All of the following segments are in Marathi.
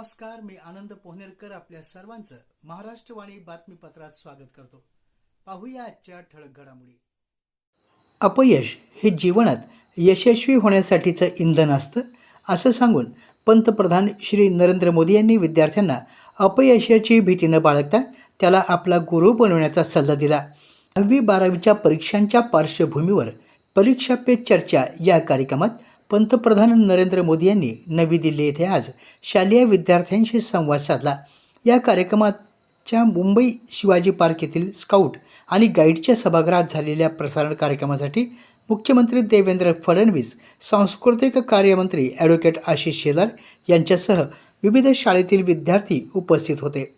नमस्कार मी आनंद पोहनेरकर आपल्या सर्वांचं महाराष्ट्रवाणी बातमीपत्रात स्वागत करतो. पाहूया आजच्या ठळक घडामोडी. अपयश हे जीवनात यशस्वी होण्यासाठीचं इंधन असतं असं सांगून पंतप्रधान श्री नरेंद्र मोदी यांनी विद्यार्थ्यांना अपयशाची भीती न बाळगता त्याला आपला गुरु बनवण्याचा सल्ला दिला. दहावी बारावीच्या परीक्षांच्या पार्श्वभूमीवर परीक्षा पे चर्चा या कार्यक्रमात पंतप्रधान नरेंद्र मोदी यांनी नवी दिल्ली येथे आज शालेय विद्यार्थ्यांशी संवाद साधला. या कार्यक्रमाच्या मुंबई शिवाजी पार्क येथील स्काउट आणि गाईडच्या सभागृहात झालेल्या प्रसारण कार्यक्रमासाठी मुख्यमंत्री देवेंद्र फडणवीस सांस्कृतिक कार्यमंत्री ॲडव्होकेट आशिष शेलार यांच्यासह विविध शाळेतील विद्यार्थी उपस्थित होते.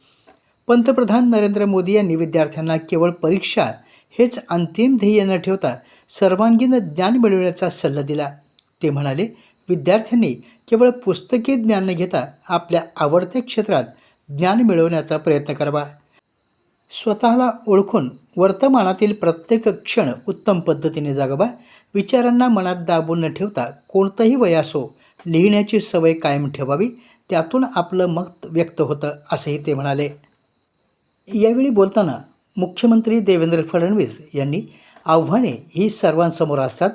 पंतप्रधान नरेंद्र मोदी यांनी विद्यार्थ्यांना केवळ परीक्षा हेच अंतिम ध्येय न ठेवता सर्वांगीण ज्ञान मिळवण्याचा सल्ला दिला. ते म्हणाले विद्यार्थ्यांनी केवळ पुस्तकी ज्ञान न घेता आपल्या आवडत्या क्षेत्रात ज्ञान मिळवण्याचा प्रयत्न करावा. स्वतःला ओळखून वर्तमानातील प्रत्येक क्षण उत्तम पद्धतीने जागावा. विचारांना मनात दाबून न ठेवता कोणतंही वय असो लिहिण्याची सवय कायम ठेवावी. त्यातून आपलं मत व्यक्त होतं असंही ते म्हणाले. यावेळी बोलताना मुख्यमंत्री देवेंद्र फडणवीस यांनी आव्हाने ही सर्वांसमोर असतात.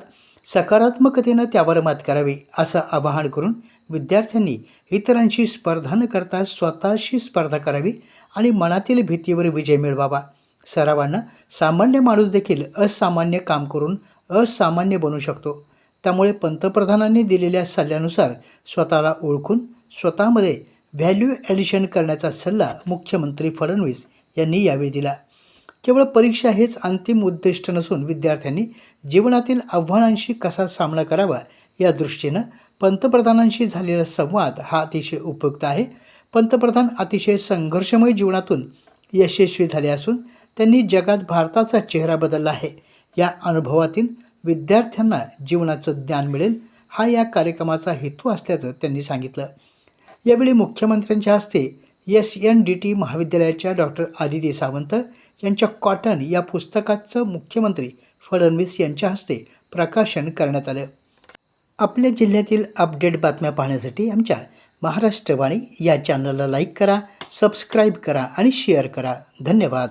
सकारात्मकतेनं त्यावर मात करावी असं आवाहन करून विद्यार्थ्यांनी इतरांशी स्पर्धा न करता स्वतःशी स्पर्धा करावी आणि मनातील भीतीवर विजय मिळवावा. सरावांना सामान्य माणूस देखील असामान्य काम करून असामान्य बनू शकतो. त्यामुळे पंतप्रधानांनी दिलेल्या सल्ल्यानुसार स्वतःला ओळखून स्वतःमध्ये व्हॅल्यू ॲडिशन करण्याचा सल्ला मुख्यमंत्री फडणवीस यांनी यावेळी दिला. केवळ परीक्षा हेच अंतिम उद्दिष्ट नसून विद्यार्थ्यांनी जीवनातील आव्हानांशी कसा सामना करावा या दृष्टीनं पंतप्रधानांशी झालेला संवाद हा अतिशय उपयुक्त आहे. पंतप्रधान अतिशय संघर्षमय जीवनातून यशस्वी झाले असून त्यांनी जगात भारताचा चेहरा बदलला आहे. या अनुभवातील विद्यार्थ्यांना जीवनाचं ज्ञान मिळेल हा या कार्यक्रमाचा हेतू असल्याचं त्यांनी सांगितलं. यावेळी मुख्यमंत्र्यांच्या हस्ते एस एन डी टी महाविद्यालयाच्या डॉक्टर आदिती सावंत यांच्या कॉटन या पुस्तकाचं मुख्यमंत्री फडणवीस यांच्या हस्ते प्रकाशन करण्यात आलं. आपल्या जिल्ह्यातील अपडेट बातम्या पाहण्यासाठी आमच्या महाराष्ट्रवाणी या चॅनलला लाईक करा सबस्क्राईब करा आणि शेअर करा. धन्यवाद.